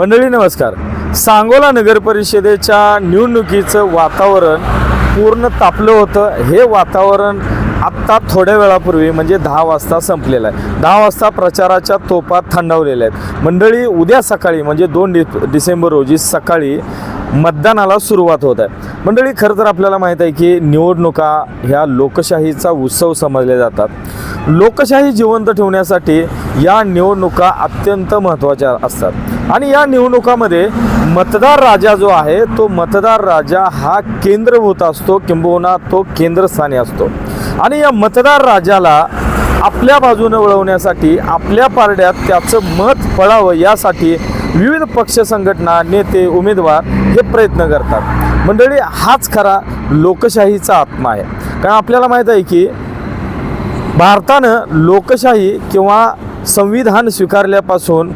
मंडळी नमस्कार. सांगोला नगर परिषदेच्या निवडणुकीचं वातावरण पूर्ण तापलं होतं. हे वातावरण आत्ता थोड्या वेळापूर्वी म्हणजे दहा वाजता संपलेलं आहे. दहा वाजता प्रचाराच्या तोपात थंडावलेल्या आहेत. मंडळी उद्या सकाळी म्हणजे दोन डि डिसेंबर रोजी सकाळी मतदानाला सुरुवात होत आहे. मंडळी खरं तर आपल्याला माहीत आहे की निवडणुका ह्या लोकशाहीचा उत्सव समजले जातात. लोकशाही जिवंत ठेवण्यासाठी या निवडणुका अत्यंत महत्त्वाच्या असतात. आणि या निवडणुकामध्ये मतदार राजा जो आहे तो मतदार राजा हा केंद्रभूत असतो किंबहुना तो केंद्रस्थानी असतो. आणि या मतदार राजाला आपल्या बाजूने वळवण्यासाठी आपल्या पारड्यात त्याचं मत पडावं यासाठी विविध पक्ष संघटना नेते उमेदवार हे प्रयत्न करतात. मंडळी हाच खरा लोकशाहीचा आत्मा आहे. कारण आपल्याला माहीत आहे की भारतानं लोकशाही किंवा संविधान स्वीकारल्यापासून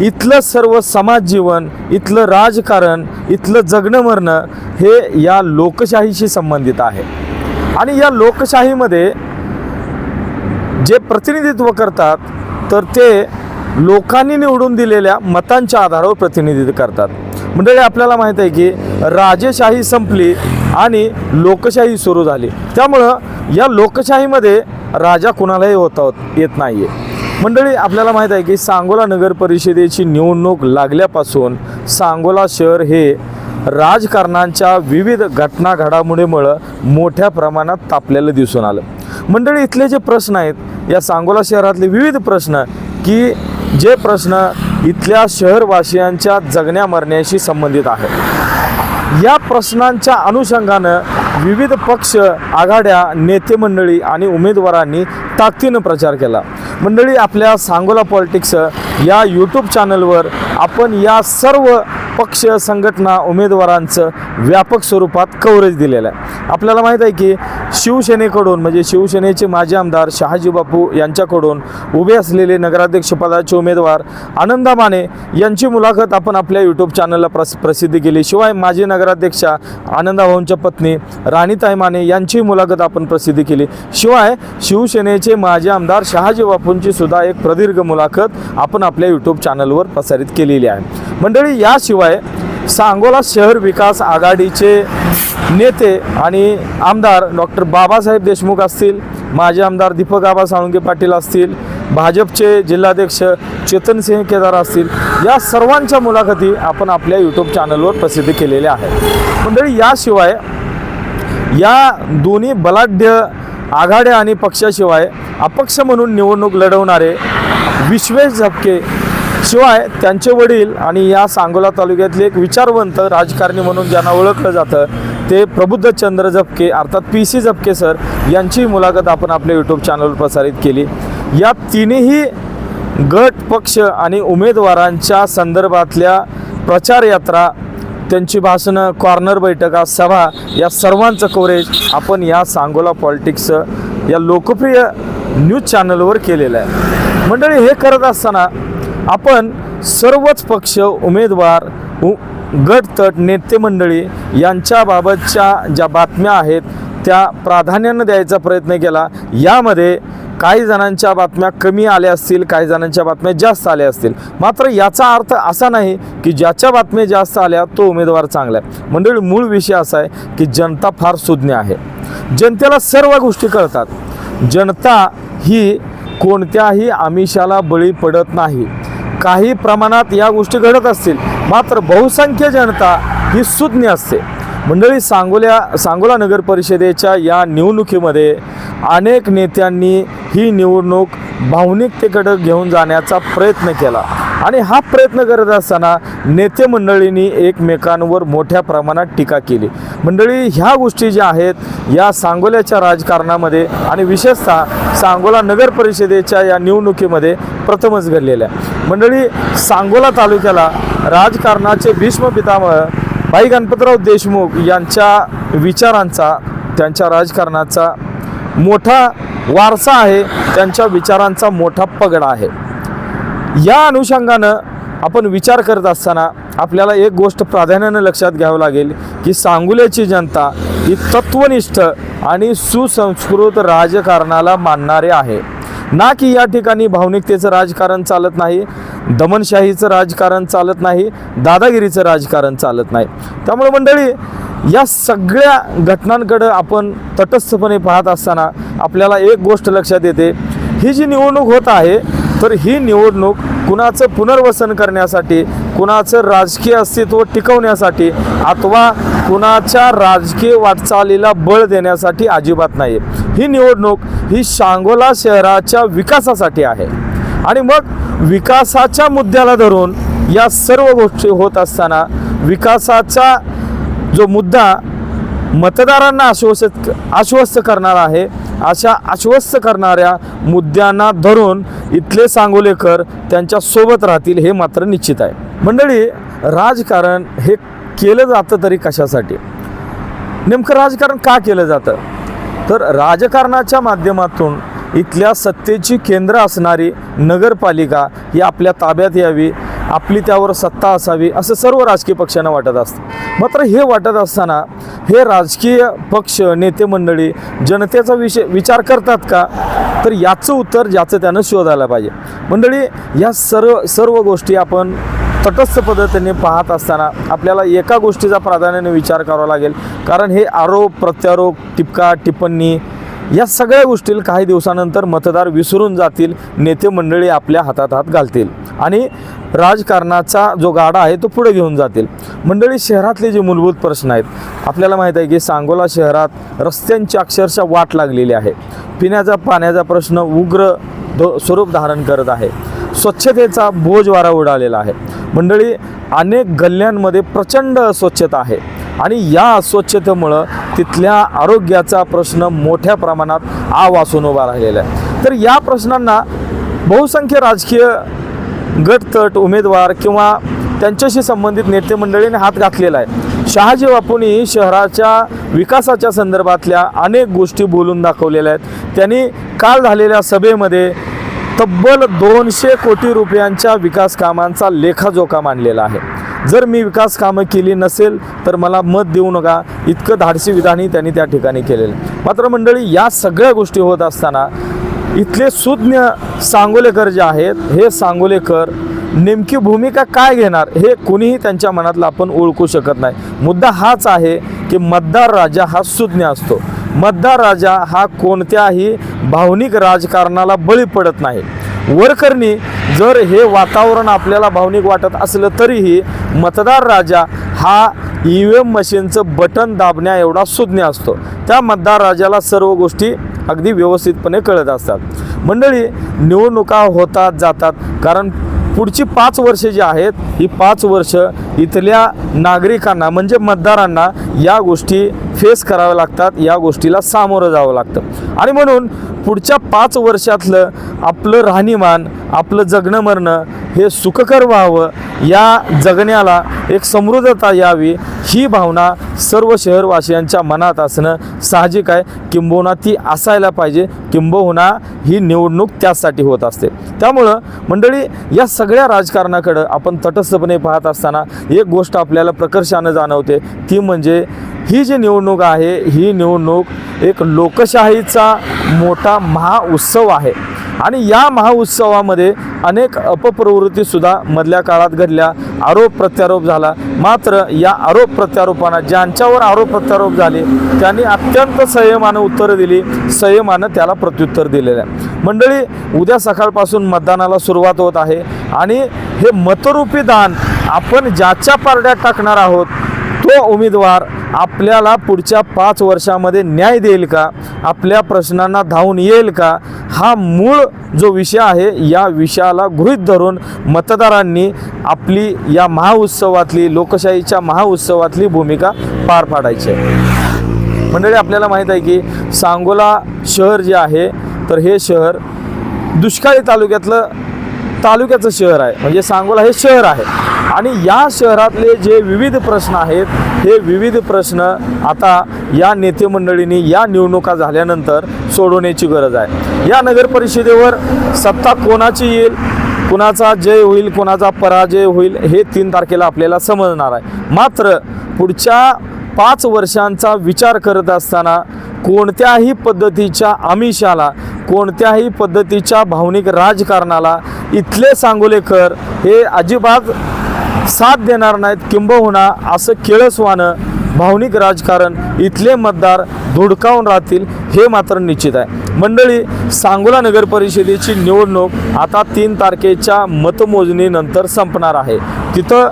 इथलं सर्व समाज जीवन इथलं राजकारण इथलं जगणं मरणं हे या लोकशाहीशी संबंधित आहे. आणि या लोकशाहीमध्ये जे प्रतिनिधित्व करतात तर ते लोकांनी निवडून दिलेल्या मतांच्या आधारावर प्रतिनिधित्व करतात. मंडळी आपल्याला माहीत आहे की राजेशाही संपली आणि लोकशाही सुरू झाली. त्यामुळं या लोकशाहीमध्ये राजा कुणालाही होता येत नाही आहे मंडळी आपल्याला माहीत आहे की सांगोला नगर परिषदेची निवडणूक लागल्यापासून सांगोला शहर हे राजकारणांच्या विविध घटना घडामोडीमुळं मोठ्या प्रमाणात तापलेलं दिसून आलं. मंडळी इथले जे प्रश्न आहेत या सांगोला शहरातले विविध प्रश्न की जे प्रश्न इथल्या शहरवासियांच्या जगण्या मरण्याशी संबंधित आहेत. या प्रश्नांच्या अनुषंगानं विविध पक्ष आघाड्या नेते मंडळी आणि उमेदवारांनी ताकदीनं प्रचार केला. मंडळी आपल्या सांगोला पॉलिटिक्स या यूट्यूब चॅनलवर आपण या सर्व पक्ष संघटना उमेदवारांचं व्यापक स्वरूपात कव्हरेज दिलेलं आहे. आपल्याला माहीत आहे की शिवसेनेकडून म्हणजे शिवसेनेचे माजी आमदार शहाजी बापू यांच्याकडून उभे असलेले नगराध्यक्षपदाचे उमेदवार आनंदा माने यांची मुलाखत आपण आपल्या यूट्यूब चॅनलला प्रस प्रसिद्धी केली. शिवाय माजी नगराध्यक्षा आनंदाभाऊंच्या पत्नी राणीताई माने यांची मुलाखत आपण प्रसिद्धी केली. शिवाय शिवसेनेचे माजी आमदार शहाजी बापूंची सुद्धा एक प्रदीर्घ मुलाखत आपण आपल्या यूट्यूब चॅनलवर प्रसारित केलेली आहे. मंडळी याशिवाय सांगोला शहर विकास आघाडीचे नेते आणि आमदार डॉक्टर बाबासाहेब देशमुख असतील माजी आमदार दीपक आबा साळुंके पाटील असतील भाजपचे जिल्हाध्यक्ष चेतनसिंह केदार असतील या सर्वांच्या मुलाखती आपण आपल्या यूट्यूब चॅनलवर प्रसिद्ध केलेल्या आहेत. मंडळी याशिवाय या दोन्ही बलाढ्य आघाड्या आणि पक्षाशिवाय अपक्ष म्हणून निवडणूक लढवणारे विश्वेश झपके शिवाय त्यांचे वडील आणि या सांगोला तालुक्यातले एक विचारवंत राजकारणी म्हणून ज्यांना ओळखलं जातं ते प्रबुद्ध चंद्र झपके अर्थात पी सी झपके सर यांची मुलाखत आपण आपल्या यूट्यूब चॅनलवर प्रसारित केली. या तिन्ही गट पक्ष आणि उमेदवारांच्या संदर्भातल्या प्रचार यात्रा त्यांची भाषणं कॉर्नर बैठका सभा या सर्वांचं कव्हरेज आपण या सांगोला पॉलिटिक्स या लोकप्रिय न्यूज चॅनलवर केलेलं आहे. मंडळी हे करत असताना आपण सर्वच पक्ष उमेदवार उ गटतट नेते मंडळी यांच्याबाबतच्या ज्या बातम्या आहेत त्या प्राधान्यानं द्यायचा प्रयत्न केला. यामध्ये काही जणांच्या बातम्या कमी आल्या असतील काही जणांच्या बातम्या जास्त आल्या असतील. मात्र याचा अर्थ असा नाही की ज्याच्या बातम्या जास्त आल्या तो उमेदवार चांगला आहे. मंडळी मूळ विषय असा आहे की जनता फार सुज्ञ आहे. जनतेला सर्व गोष्टी कळतात. जनता ही कोणत्याही आमिषाला बळी पडत नाही. काही प्रमाणात या गोष्टी घडत असतील. मात्र बहुसंख्य जनता ही सुज्ञ असते. मंडळी सांगोल्या सांगोला नगर परिषदेच्या या निवडणुकीमध्ये अनेक नेत्यांनी ही निवडणूक भावनिकतेकडे घेऊन जाण्याचा प्रयत्न केला. आणि हा प्रयत्न करत असताना नेते मंडळींनी एकमेकांवर मोठ्या प्रमाणात टीका केली. मंडळी ह्या गोष्टी ज्या आहेत या सांगोल्याच्या राजकारणामध्ये आणि विशेषतः सांगोला नगर परिषदेच्या या निवडणुकीमध्ये प्रथमच घडलेल्या आहे मंडळी सांगोला तालुक्याला राजकारणाचे भीष्म पितामह भाई गणपतराव देशमुख यांच्या विचारांचा त्यांच्या राजकारणाचा मोठा वारसा आहे त्यांच्या विचारांचा मोठा पगडा आहे. या अनुषंगानं आपण विचार करत असताना आपल्याला एक गोष्ट प्राधान्यानं लक्षात घ्यावं लागेल की सांगुल्याची जनता ही तत्वनिष्ठ आणि सुसंस्कृत राजकारणाला मानणारे आहे. ना की या ठिकाणी भावनिकतेचं राजकारण चालत नाही दमनशाहीचं राजकारण चालत नाही दादागिरीचं राजकारण चालत नाही. त्यामुळे मंडळी या सगळ्या घटनांकडं आपण तटस्थपणे पाहत असताना आपल्याला एक गोष्ट लक्षात येते. ही जी निवडणूक होत आहे तर ही निवडणूक कुणाचं पुनर्वसन करण्यासाठी कुणाचं राजकीय अस्तित्व टिकवण्यासाठी अथवा कुणाच्या राजकीय वाटचालीला बळ देण्यासाठी अजिबात नाही ही निवडणूक ही सांगोला शहराच्या विकासासाठी आहे. आणि मग विकासाच्या मुद्द्याला धरून या सर्व गोष्टी होत असताना विकासाचा जो मुद्दा मतदारांना आश्वस्त आश्वस्त करणार आहे अशा आश्वस्त करणाऱ्या मुद्द्यांना धरून इथले सांगोलेकर त्यांच्यासोबत राहतील हे मात्र निश्चित आहे. मंडळी राजकारण हे केलं जातं तरी कशासाठी? नेमकं राजकारण का केलं जातं? तर राजकारणाच्या माध्यमातून इथल्या सत्तेची केंद्र असणारी नगरपालिका ही आपल्या ताब्यात यावी आपली त्यावर सत्ता असावी असं सर्व राजकीय पक्षांना वाटत असतं. मात्र हे वाटत असताना हे राजकीय पक्ष नेते मंडळी जनतेचा विषय विचार करतात का? तर याचं उत्तर ज्याचं त्यानं शोधायला पाहिजे. मंडळी या सर्व सर्व गोष्टी आपण तटस्थ पद्धतीने पाहत असताना आपल्याला एका गोष्टीचा प्राधान्याने विचार करावा लागेल. कारण हे आरोप प्रत्यारोप टिपका टिप्पणी या सगळ्या गोष्टी काही दिवसानंतर मतदार विसरून जातील नेते मंडळी आपल्या हातात हात घालतील. आणि राजकारणाचा जो गाडा आहे तो पुढे घेऊन जातील. मंडळी शहरातले जे मूलभूत प्रश्न आहेत आपल्याला माहीत आहे की सांगोला शहरात रस्त्यांची अक्षरशः वाट लागलेली आहे. पिण्याचा पाण्याचा प्रश्न उग्र स्वरूप धारण करत आहे. स्वच्छतेचा बोजवारा उडालेला आहे. मंडळी अनेक गल्ल्यांमध्ये प्रचंड अस्वच्छता आहे आणि या अस्वच्छतेमुळं तिथल्या आरोग्याचा प्रश्न मोठ्या प्रमाणात आ वासून उभा राहिलेला आहे. तर या प्रश्नांना बहुसंख्य राजकीय गटतट उमेदवार किंवा त्यांच्याशी संबंधित नेते मंडळीने हात घातलेला आहे. शहाजी बापूंनी शहराच्या विकासाच्या संदर्भातल्या अनेक गोष्टी बोलून दाखवलेल्या आहेत. त्यांनी काल झालेल्या सभेमध्ये तब्बल दोनशे कोटी रुपयांच्या विकास कामांचा लेखाजोखा मांडलेला आहे. जर मी विकास कामं केली नसेल तर मला मत देऊ नका. इतकं धाडसी विधानही त्यांनी त्या ठिकाणी केलेलं आहे. मात्र मंडळी या सगळ्या गोष्टी होत असताना इथले सुज्ञ सांगोलेकर जे आहेत हे सांगोलेकर नेमकी भूमिका काय घेणार हे कुणीही त्यांच्या मनातलं आपण ओळखू शकत नाही. मुद्दा हाच आहे की मतदार राजा हा सुज्ञ असतो. मतदार राजा हा कोणत्याही भावनिक राजकारणाला बळी पडत नाही. वरकरणी जर हे वातावरण आपल्याला भावनिक वाटत असलं तरीही मतदार राजा हा ई व्ही एम मशीनचं बटन दाबण्या एवढा सुज्ञ असतो. त्या मतदार राजाला सर्व गोष्टी अगदी व्यवस्थितपणे कळत असतात. मंडळी निवडणुका होतात जातात. कारण पुढची पाच वर्षे जी आहेत ही पाच वर्ष इथल्या नागरिकांना म्हणजे मतदारांना या गोष्टी फेस कराव्या लागतात या गोष्टीला सामोरं जावं लागतं. आणि म्हणून पुढच्या पाच वर्षातलं आपलं राहणीमान आपलं जगणं मरणं हे सुखकर व्हावं. या जगण्याला एक समृद्धता यावी ही भावना सर्व शहरवासियांच्या मनात असणं साहजिक आहे. किंबहुना ती असायला पाहिजे. किंबहुना ही निवडणूक त्यासाठी होत असते. त्यामुळं मंडळी या सगळ्या राजकारणाकडं आपण तटस्थपणे पाहत असताना एक गोष्ट आपल्याला प्रकर्षानं जाणवते. ती म्हणजे ही जी निवडणूक आहे ही निवडणूक एक लोकशाहीचा मोठा महाउत्सव आहे. आणि या महाउत्सवामध्ये अनेक अपप्रवृत्तीसुद्धा मधल्या काळात घडल्या. आरोप प्रत्यारोप झाला. मात्र या आरोप प्रत्यारोपांना ज्यांच्यावर आरोप प्रत्यारोप झाले त्यांनी अत्यंत संयमानं उत्तरं दिली. संयमानं त्याला प्रत्युत्तर दिलेलं आहे. मंडळी उद्या सकाळपासून मतदानाला सुरुवात होत आहे. आणि हे मतरूपी दान आपण ज्याच्या पारड्यात टाकणार आहोत तो उमेदवार आपल्याला पुढच्या पाच वर्षामध्ये न्याय देईल का? आपल्या प्रश्नांना धावून येईल का? हा मूळ जो विषय आहे या विषयाला गृहीत धरून मतदारांनी आपली या महाउत्सवातली लोकशाहीच्या महाउत्सवातली भूमिका पार पाडायची आहे. मंडळी आपल्याला माहीत आहे की सांगोला शहर जे आहे तर हे शहर दुष्काळी तालुक्यातलं तालुक्याचं शहर आहे. म्हणजे सांगोला हे शहर आहे. आणि या शहरातले जे विविध प्रश्न आहेत हे विविध प्रश्न आता या नेते मंडळींनी या निवडणुका झाल्यानंतर सोडवण्याची गरज आहे. या नगर परिषदेवर सत्ता कोणाची येईल कुणाचा जय होईल कुणाचा पराजय होईल हे तीन तारखेला आपल्याला समजणार आहे. मात्र पुढच्या पाच वर्षांचा विचार करत असताना कोणत्याही पद्धतीच्या आमिषाला कोणत्याही पद्धतीच्या भावनिक राजकारणाला इथले सांगोलेकर हे अजिबात साथ देणार नाहीत किंबहुना असं केळसवानं भावनिक राजकारण इथले मतदार धुडकावून राहतील हे मात्र निश्चित आहे. मंडळी सांगोला नगर परिषदेची निवडणूक आता तीन तारखेच्या मतमोजणीनंतर संपणार आहे. तिथं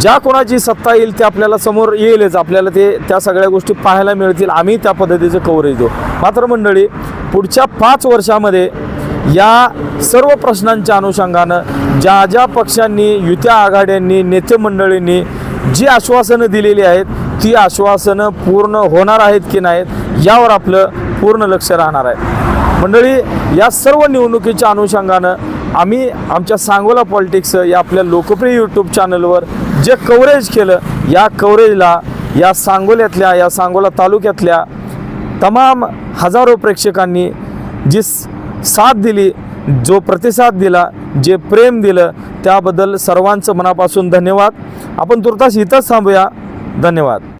ज्या कोणाची सत्ता येईल ते आपल्याला समोर येईलच. आपल्याला ते त्या सगळ्या गोष्टी पाहायला मिळतील. आम्ही त्या पद्धतीचं कव्हरेज देऊ. मात्र मंडळी पुढच्या पाच वर्षामध्ये या सर्व प्रश्नांच्या अनुषंगानं ज्या ज्या पक्षांनी युत्या आघाड्यांनी नेते मंडळींनी जी आश्वासनं दिलेली आहेत ती आश्वासनं पूर्ण होणार आहेत की नाहीत यावर आपलं पूर्ण लक्ष राहणार आहे. मंडळी या सर्व निवडणुकीच्या अनुषंगानं आम्ही आमच्या सांगोला पॉलिटिक्स या आपल्या लोकप्रिय यूट्यूब चॅनलवर जे कव्हरेज केलं या कव्हरेजला या सांगोल्यातल्या या सांगोला तालुक्यातल्या तमाम हजारो प्रेक्षकांनी जी साथ दिली जो प्रतिसाद दिला जे प्रेम दिलं त्याबद्दल सर्वांचं मनापासून धन्यवाद. आपण तुर्तास इथंच थांबूया. धन्यवाद.